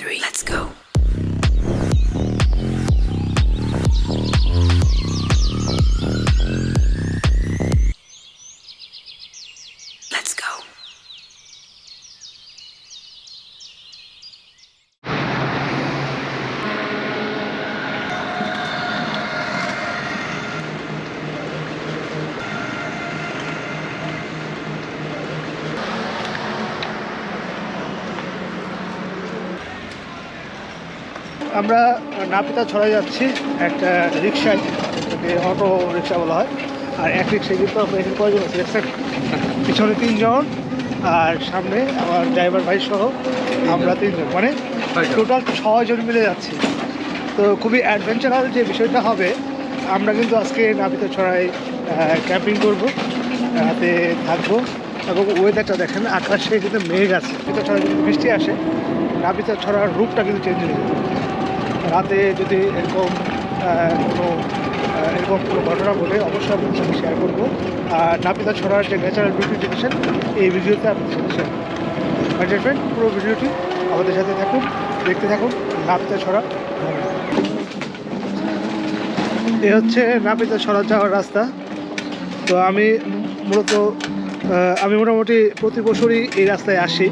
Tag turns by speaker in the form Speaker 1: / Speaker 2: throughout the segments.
Speaker 1: three. Let's go.
Speaker 2: আমরা নাপিতা ছড়াই যাচ্ছি একটা রিক্সায় অটো রিক্সা বলা হয় আর এক রিক্সায় কিন্তু আমরা এখানে কয়জন আছি? দেখছেন? পিছনে তিনজন আর সামনে আমার ড্রাইভার ভাই সহ আমরা তিনজন মানে টোটাল ছজন মিলে যাচ্ছি। তো খুবই অ্যাডভেঞ্চারাল যে বিষয়টা হবে আমরা কিন্তু আজকে নাপিতা ছড়ায় ক্যাম্পিং করব রাতে থাকব এবং ওয়েদারটা দেখেন আকাশে কিন্তু মেঘ আছে। নাপিতা ছড়া যদি বৃষ্টি আসে নাপিতা ছড়ার রূপটা কিন্তু চেঞ্জ হয়ে যাবে। রাতে যদি এরকম কোনো এরকম কোনো ঘটনা বলে অবশ্যই আপনাদের সাথে শেয়ার করব। আর নাপিতা ছড়ার যে ন্যাচারাল বিউটি দেখেছেন এই ভিডিওতে আপনাদের সাথে শেয়ার করব। ফ্রেন্ড পুরো ভিডিওটি আমাদের সাথে থাকুন, দেখতে থাকুন, নাপিতা ছড়া। এ হচ্ছে নাপিতা ছড়া যাওয়ার রাস্তা। তো আমি মূলত আমি মোটামুটি প্রতি বছরই এই রাস্তায় আসি।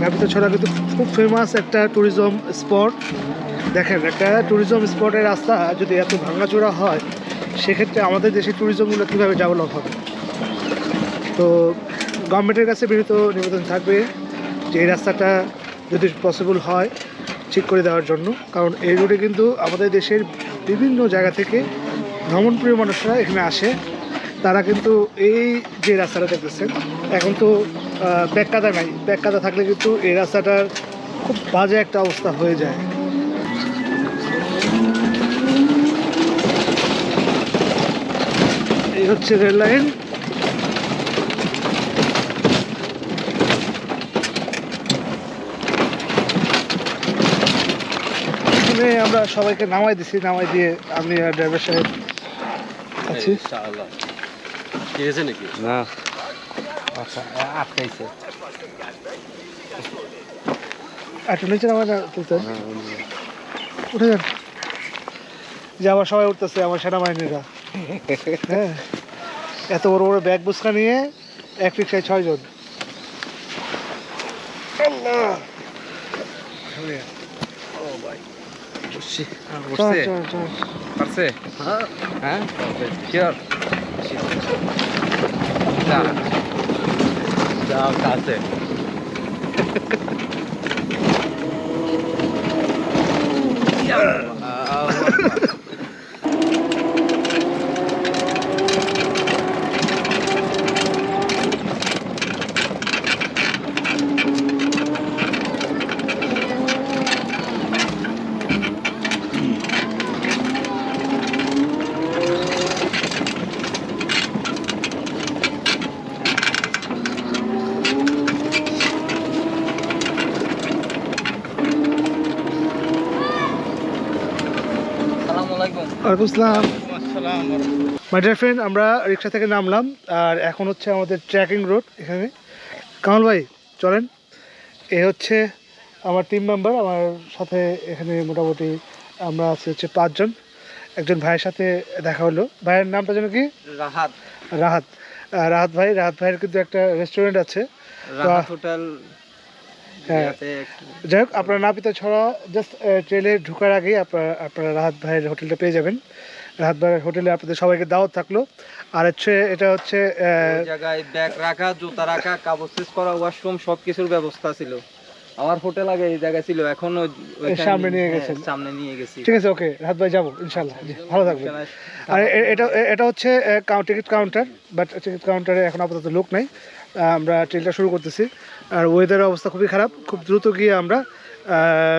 Speaker 2: নাপিতা ছড়া কিন্তু খুব ফেমাস একটা ট্যুরিজম স্পট দেখেন, একটা ট্যুরিজম স্পটের রাস্তা যদি এত ভাঙাচোরা হয়, সেক্ষেত্রে আমাদের দেশে ট্যুরিজমগুলো কীভাবে ডেভেলপ হবে? তো গভর্নমেন্টের কাছে বিনীত নিবেদন থাকবে যে, এই রাস্তাটা যদি পসিবল হয়, ঠিক করে দেওয়ার জন্য। কারণ এই রোডে কিন্তু আমাদের দেশের বিভিন্ন জায়গা থেকে ভ্রমণপ্রিয় মানুষরা এখানে আসে। তারা কিন্তু এই যে রাস্তাটা দেখতেছেন, এখন তো ব্যাগকাদা নাই। ব্যাগকাদা থাকলে কিন্তু এই রাস্তাটার খুব বাজে একটা অবস্থা হয়ে যায়। এই হচ্ছে রেল লাইন। এখানে আমরা সবাইকে নামাই দিছি নামাই দিয়ে আমি আর ড্রাইভার সাহেব আছি।
Speaker 3: নাকি?
Speaker 4: না। আচ্ছা আটকাইছে।
Speaker 2: একটু নিচে নামাই না তুলতে। উঠে যান। যে আবার সবাই উঠতেছে আমার সেনাবাহিনীরা। হ্যাঁ। এত বড় বড় ব্যাগ বুসকা নিয়ে এক রিক্সায় ছয়জন। আল্লাহ। ওয়ালাইকুম আসসালাম মাই ডিয়ার ফ্রেন্ড আমরা রিক্সা থেকে নামলাম আর এখন হচ্ছে আমাদের ট্রেকিং রোড এখানে। কামাল ভাই চলেন। এ হচ্ছে আমার টিম মেম্বার আমার সাথে এখানে মোটামুটি আমরা আছি হচ্ছে পাঁচজন। একজন ভাইয়ের সাথে দেখা হলো। ভাইয়ের নামটা যেন কি?
Speaker 3: রাহাত।
Speaker 2: রাহাত। রাহাত ভাই রাহাত ভাইয়ের কিন্তু একটা রেস্টুরেন্ট আছে।
Speaker 3: হোটেল
Speaker 2: হ্যাঁ। যাই হোক আপনার নাপিতা ছড়া জাস্ট ট্রেনে ঢোকার আগেই আপনার আপনারা রাহাত ভাইয়ের হোটেলটা পেয়ে যাবেন। রাহাত ভাইয়ের হোটেলে আপনাদের সবাইকে দাওয়াত থাকল। আর হচ্ছে এটা হচ্ছে
Speaker 3: জায়গায় ব্যাগ রাখা জুতা রাখা কাগজ শেষ করা ওয়াশরুম সব কিছুর ব্যবস্থা ছিল। আমার হোটেল আগে এই জায়গায় ছিল এখন
Speaker 2: সামনে নিয়ে
Speaker 3: হ্যাঁ,
Speaker 2: গেছেন।
Speaker 3: সামনে নিয়ে গেছি।
Speaker 2: ঠিক আছে ওকে রাহাত ভাই যাব ইনশাল্লাহ ভালো থাকবেন। আর এটা এটা হচ্ছে টিকিট কাউন্টার বাট টিকিট কাউন্টারে এখন আপাতত লোক নাই। আমরা ট্রেনটা শুরু করতেছি। আর ওয়েদারের অবস্থা খুবই খারাপ। খুব দ্রুত গিয়ে আমরা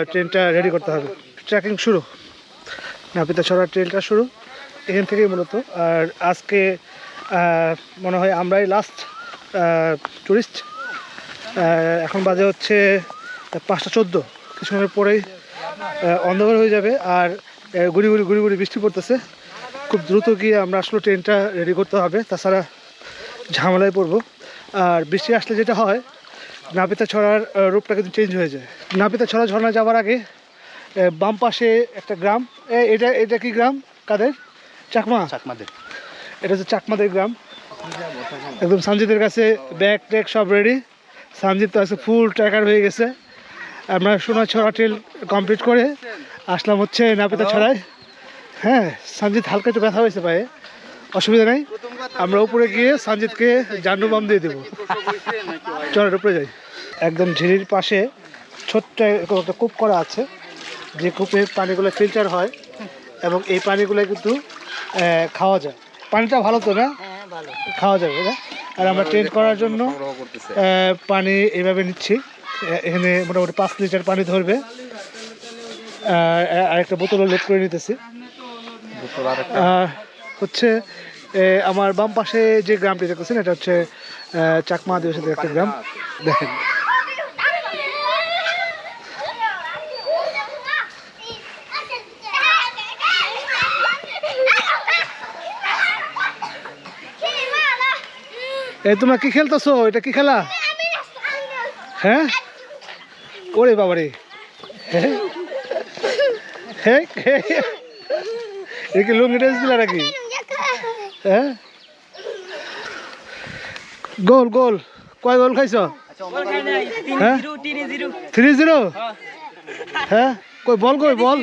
Speaker 2: ট্রেনটা রেডি করতে হবে। ট্রেকিং শুরু। নাপিতা ছড়ার ট্রেনটা শুরু। এখান থেকেই মূলত। আর আজকে মনে হয় আমরাই লাস্ট টুরিস্ট এখন বাজে হচ্ছে পাঁচটা চোদ্দ। কিছুক্ষণের পরেই অন্ধকার হয়ে যাবে। আর গুড়ি গুড়ি গুড়ি গুড়ি বৃষ্টি পড়তেছে। খুব দ্রুত গিয়ে আমরা আসলে ট্রেনটা রেডি করতে হবে। তাছাড়া ঝামেলায় পড়ব। আর বৃষ্টি আসলে যেটা হয় নাপিতা ছড়ার রূপটা কিন্তু চেঞ্জ হয়ে যায়। নাপিতা ছড়া ঝর্ণা যাওয়ার আগে বাম পাশে একটা গ্রাম। এ, এটা এটা কি গ্রাম? কাদের? চাকমা।
Speaker 4: চাকমাদের।
Speaker 2: এটা হচ্ছে চাকমাদের গ্রাম। একদম সঞ্জিতের কাছে ব্যাগ ট্যাগ সব রেডি সঞ্জিত তো আছে ফুল ট্র্যাকার হয়ে গেছে। আমরা সোনা ছড়া ট্রেল কমপ্লিট করে আসলাম হচ্ছে নাপিতা ছড়ায়। হ্যাঁ সঞ্জিত হালকা একটু ব্যথা হয়েছে পায়ে। অসুবিধা নেই। আমরা উপরে গিয়ে সঞ্জিতকে জান্ডু বাম দিয়ে দেবো। চলের উপরে যাই। একদম ঝিরির পাশে ছোট্ট একটা কূপ করা আছে। যে কূপে পানিগুলো ফিল্টার হয় এবং এই পানিগুলো কিন্তু খাওয়া যায়। পানিটা ভালো তো না? খাওয়া যাবে না? আর আমরা ট্রেন করার জন্য পানি এইভাবে নিচ্ছি। এখানে মোটামুটি পাঁচ লিটার পানি ধরবে। আর একটা বোতলও লোড করে নিতেছি।
Speaker 4: বোতল আর
Speaker 2: হচ্ছে আমার বাম পাশে যে গ্রামটি দেখতেছেন, এটা হচ্ছে চাকমা আদিবাসীদের একটা গ্রাম। দেখেন। এ, তোমরা কি খেলতেছো? এটা কি খেলা? হ্যাঁ? ওরে বাবারে। হ্যাঁ? হ্যাঁ? লুঙ্গি ড্রেস দিলা নাকি? হ্যাঁ? গোল গোল। কয় গোল খাইছ? হ্যাঁ? Three zero? হ্যাঁ? কই বল কই বল।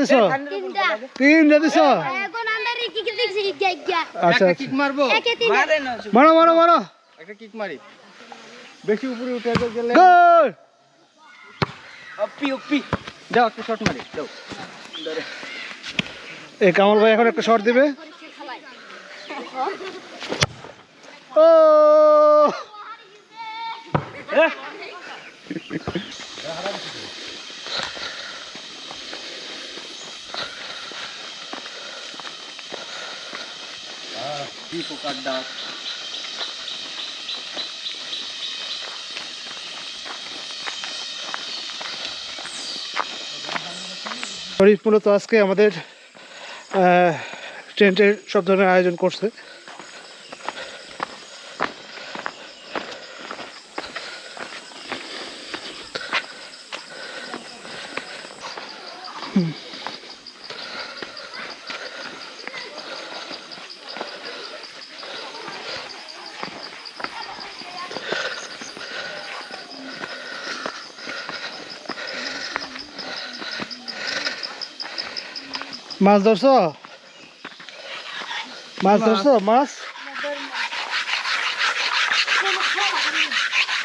Speaker 5: দিছ তিনটা।
Speaker 2: দিছ? আচ্ছা
Speaker 3: মারবো?
Speaker 2: মারো মারো মারো
Speaker 3: একটা কিক মারি। বেশি উপরে উঠে গেলে
Speaker 2: গোল!
Speaker 3: অপ্পি দাও একটা শট মারি। দাও
Speaker 2: এই কামাল ভাই এখন একটা শট দিবে। ও! শরীফ মূলত আজকে আমাদের টেন্টের সব ধরনের আয়োজন করছে হুম। মাছ ধরছো? মাছ ধরছো? মাছ।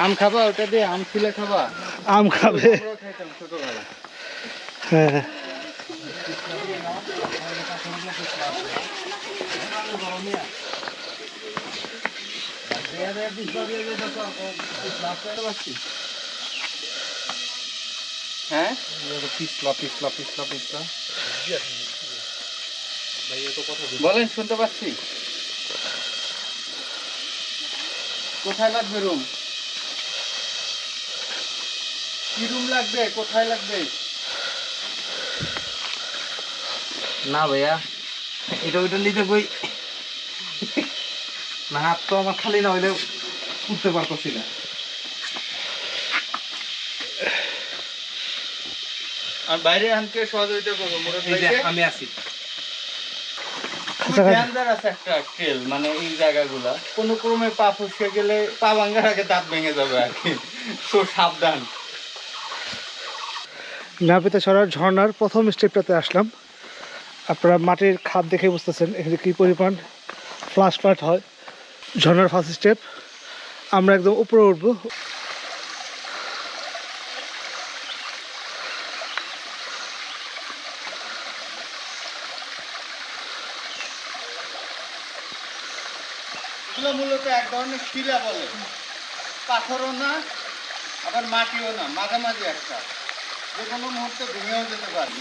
Speaker 3: আম খাবা? ওটা দিয়ে আম ছিলে খাবা?
Speaker 2: আম খাবে। হ্যাঁ।
Speaker 3: হ্যাঁ?
Speaker 4: পিছলা পিছলা পিছলা পিছলা।
Speaker 3: বলেন শুনতে পাচ্ছি। কোথায় লাগবে রুম কি রুম লাগবে? কোথায় লাগবে?
Speaker 4: না ভাইয়া এটা ওইটা নিতে কই? না হাত তো আমার খালি না হইলে উঠতে পারতেছি না।
Speaker 3: আর বাইরে আনকে সহযোগিতা করব।
Speaker 4: আমি আছি।
Speaker 3: একটা ট্রেল মানে এই জায়গাগুলা। কোনো ক্রমে পা ফসকে গেলে পা ভাঙার আগে দাঁত ভেঙে যাবে আর কি। তো সাবধান।
Speaker 2: নাপিতা ছড়ার ঝর্ণার প্রথম স্টেপটাতে আসলাম। আপনারা মাটির খাদ দেখে বুঝতেছেন এখানে কী পরিমাণ ফ্লাশ ফ্লাট হয়। ঝর্ণার ফার্স্ট স্টেপ আমরা একদম উপরে উঠবো।
Speaker 3: এগুলো মূলত এক ধরনের শিলা বলে। পাথরও না, আবার মাটিও না, মাঝামাঝি একটা। যে কোনো মুহূর্তে ভেঙেও যেতে পারে।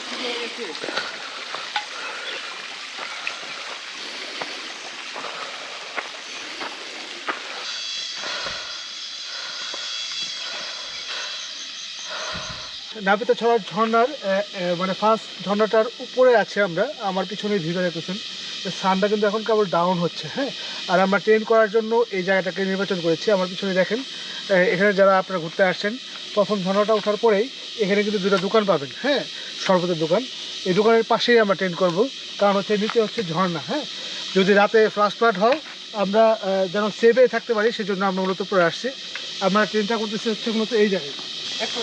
Speaker 2: নাপিতা ছড়ার ঝর্ণার মানে ফার্স্ট ঝর্ণাটার উপরে আছে আমরা, আমার পিছনে ভিডিও দেখতেছেন সানটা কিন্তু এখন কেবল ডাউন হচ্ছে হ্যাঁ? আর আমরা ট্রেন করার জন্য এই জায়গাটাকে নির্বাচন করেছি। আমার পিছনে দেখেন এখানে যারা আপনারা ঘুরতে আসছেন প্রথম ঝর্ণাটা ওঠার পরেই এখানে কিন্তু দুটো দোকান পাবেন হ্যাঁ? শরবতের দোকান। এই দোকানের পাশেই আমরা ট্রেন করব কারণ হচ্ছে নিচে হচ্ছে ঝর্ণা হ্যাঁ? যদি রাতে ফ্লাশ ফ্লাড হয় আমরা যেন সেভে থাকতে পারি সেজন্য আমরা মূলত পরে আসছি। আমরা ট্রেনটা করতেছি হচ্ছে মূলত এই জায়গায়।
Speaker 3: একটু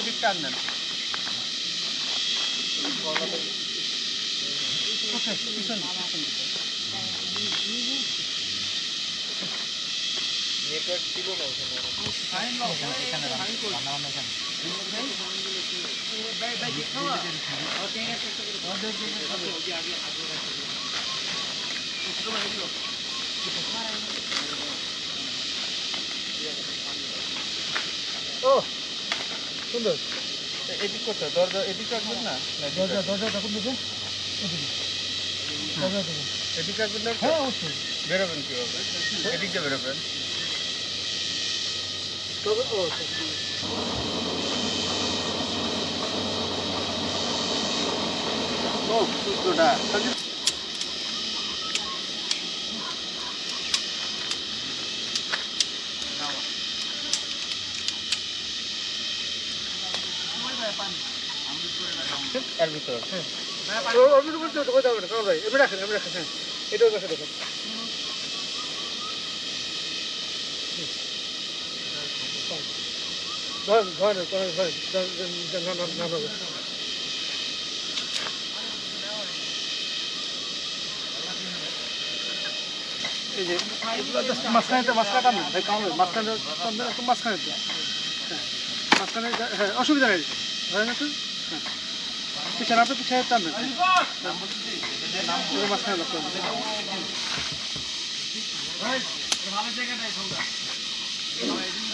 Speaker 2: ও সুন্দর।
Speaker 3: এদিক করতে দরজা এদিক রাখবেন না?
Speaker 2: দরজা দরজা তখন দেখুন
Speaker 3: এদিক রাখবেন না?
Speaker 2: হ্যাঁ অবশ্যই।
Speaker 3: বেরোবেন কীভাবে? এদিক দিয়ে বেরোবেন।
Speaker 2: তবে ও
Speaker 3: সূত্রটা এর ভিতর
Speaker 2: না কারণ ভাই এমনি রাখেন এমনি রাখেন হ্যাঁ এটাও রাখে দেখেন ধরেন ধরেন ধরেন ধরেন নাম হবে এই যে মাঝখানেতে না ভাই কামড় মাঝখানে টান একটু মাঝখানে হ্যাঁ মাঝখানে হ্যাঁ অসুবিধা নেই। ধরেন একটু হ্যাঁ। পিছনে আপনি পিছনে মাঝখানে লক্ষ্য।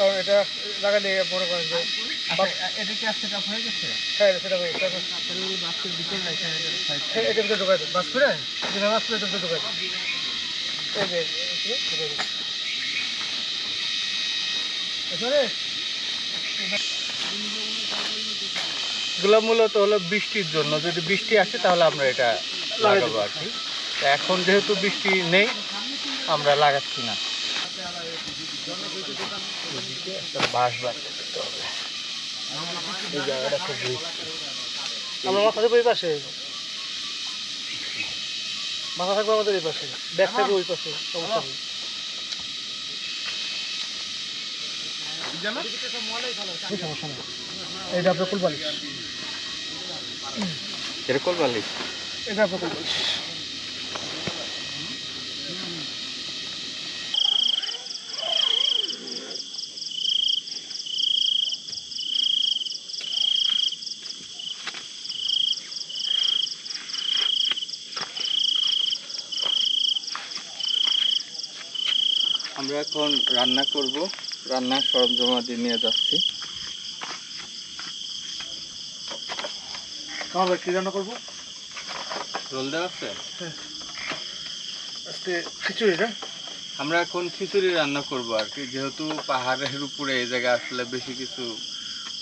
Speaker 2: কারণ এটা লাগালে মনে করেন যে
Speaker 3: এদিকে সেটা হয়ে গেছে?
Speaker 2: হ্যাঁ সেটা হয়ে গেছে।
Speaker 3: ভিতরে রাখা
Speaker 2: হ্যাঁ, এটা ভিতরে দেন বাস করে যেটা বাস করে এটা ভিতরে
Speaker 3: এগুলো মূলত হলো বৃষ্টির জন্য। যদি বৃষ্টি আসে তাহলে আমরা এটা লাগাবো আর কি। এখন যেহেতু বৃষ্টি নেই আমরা লাগাচ্ছি না। এদিকে একটা বাঁশ বাঁধতে দিতে হবে। এই জায়গাটা খুব।
Speaker 2: আমরা মাথা থাকব এই পাশে। মাথা থাকবে আমাদের এই পাশে। ব্যাক থাকবে ওই পাশে সমস্যা নেই। এইটা আপনার কুলবালিশ
Speaker 3: এরকম বালি
Speaker 2: এটা আপনার কুলবালিশ
Speaker 3: আমরা এখন রান্না করব। রান্নার সরঞ্জামাদি নিয়ে যাচ্ছি।
Speaker 2: ভাই কী রান্না করব?
Speaker 3: রোল দেওয়া আছে?
Speaker 2: আজকে খিচুড়ি না?
Speaker 3: আমরা এখন খিচুড়ি রান্না করব আর কি। যেহেতু পাহাড়ের উপরে এই জায়গায় আসলে বেশি কিছু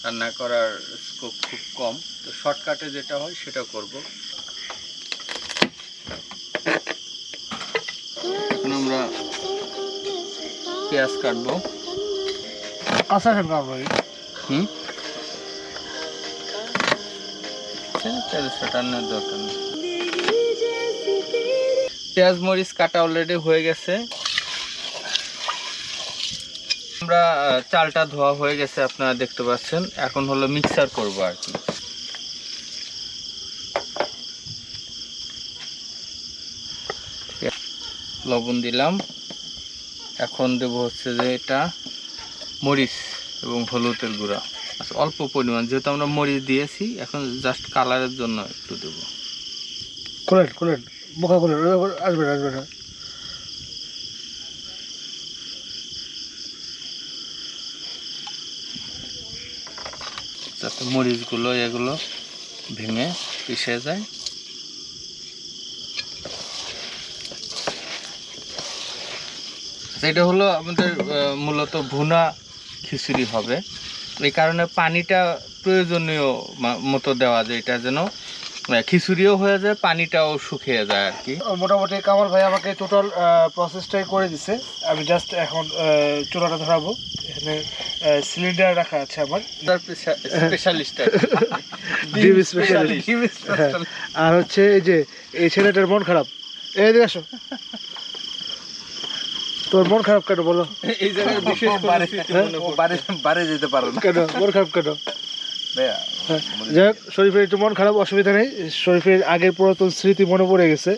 Speaker 3: রান্না করার স্কোপ খুব কম তো শর্টকাটে যেটা হয় সেটা করব এখন আমরা পেঁয়াজ কাটবো।
Speaker 2: কাঁচা
Speaker 3: হুম? তাহলে দরকার নেই। পেঁয়াজ মরিচ কাটা অলরেডি হয়ে গেছে। আমরা চালটা ধোয়া হয়ে গেছে আপনারা দেখতে পাচ্ছেন। এখন হলো মিক্সার করব আর কি। লবণ দিলাম। এখন দেব হচ্ছে যে এটা মরিচ এবং হলুদের গুঁড়া। আচ্ছা অল্প পরিমাণ যেহেতু আমরা মরিচ দিয়েছি এখন জাস্ট কালারের জন্য একটু দেবো।
Speaker 2: খোলেন খোলেন বোকা খোলেন আসবে না আসবে না।
Speaker 3: যাতে মরিচগুলো এগুলো ভেঙে পিষে যায়। এটা হলো আমাদের মূলত ভুনা খিচুড়ি হবে। এই কারণে পানিটা প্রয়োজনীয় মতো দেওয়া যায় এটা যেন খিচুড়িও হয়ে যায় পানিটাও শুকিয়ে যায় আর কি।
Speaker 2: মোটামুটি কামাল ভাই আমাকে টোটাল প্রসেসটাই করে দিছে। আমি জাস্ট এখন চুলাটা ধরাবো। এখানে সিলিন্ডার রাখা আছে আমার।
Speaker 3: স্পেশালিস্ট
Speaker 2: ডিম। হ্যাঁ। আর হচ্ছে এই যে এই ছেলেটার মন খারাপ। এই আসো। তোর মন খারাপ কেন বলো?
Speaker 3: এই জায়গায় বিশেষ।
Speaker 4: বাড়ি যেতে পারো না।
Speaker 2: কেন? মন খারাপ কেন? হ্যাঁ, যাই হোক শরীফের একটু মন খারাপ অসুবিধা নেই। শরীফের আগের পুরাতন স্মৃতি মনে পড়ে গেছে।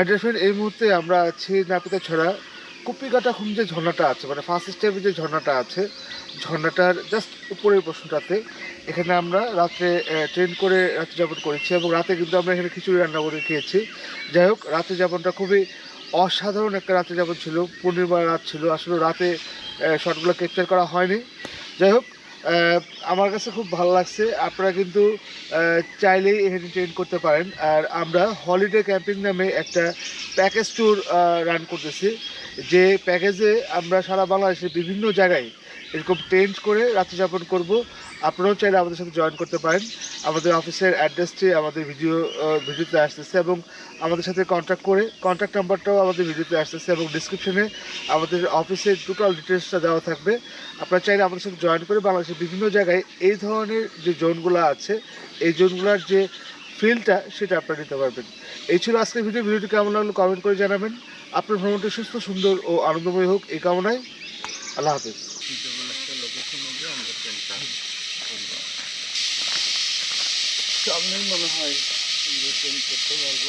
Speaker 2: মাই এই মুহূর্তে আমরা আছি নাপিতা ছড়া। কুপিকাটা খুম যে ঝর্ণাটা আছে মানে ফার্স্ট স্টেপে যে ঝর্ণাটা আছে, ঝর্ণাটার জাস্ট উপরের প্রশ্নটাতে। এখানে আমরা রাত্রে ট্রেন করে রাত্রি যাপন করেছি এবং রাতে কিন্তু আমরা এখানে খিচুড়ি রান্না করে খেয়েছি। যাই হোক রাত্রি যাপনটা খুবই অসাধারণ একটা রাত্রি যাপন ছিল। পূর্ণিমার রাত ছিল। আসলে রাতে শটগুলো ক্যাপচার করা হয়নি। যাই হোক আমার কাছে খুব ভালো লাগছে। আপনারা কিন্তু চাইলেই এখানে ট্রেন করতে পারেন। আর আমরা হলিডে ক্যাম্পিং নামে একটা প্যাকেজ ট্যুর রান করতেছি। যে প্যাকেজে আমরা সারা বাংলাদেশের বিভিন্ন জায়গায় এরকম টেন্ট করে রাত্রিযাপন করব। আপনারাও চাইলে আমাদের সাথে জয়েন করতে পারেন। আমাদের অফিসের অ্যাড্রেসটি আমাদের ভিডিও ভিডিওতে আসতেছে এবং আমাদের সাথে কন্ট্যাক্ট করে কন্ট্যাক্ট নাম্বারটাও আমাদের ভিডিওতে আসতেছে এবং ডিসক্রিপশনে আমাদের অফিসের টোটাল ডিটেলসটা দেওয়া থাকবে। আপনারা চাইলে আমাদের সাথে জয়েন করে বাংলাদেশের বিভিন্ন জায়গায় এই ধরনের যে জোনগুলো আছে, এই জোনগুলোর যে ফিলটা সেটা আপনারা নিতে পারবেন। এই ছিল আজকের ভিডিও ভিডিওটি কেমন লাগল কমেন্ট করে জানাবেন। আপনার ভ্রমণটি সুস্থ, সুন্দর ও আনন্দময় হোক, এই কামনায় আল্লাহ হাফিজ।
Speaker 3: সামনেই মনে হয় করতে পারব।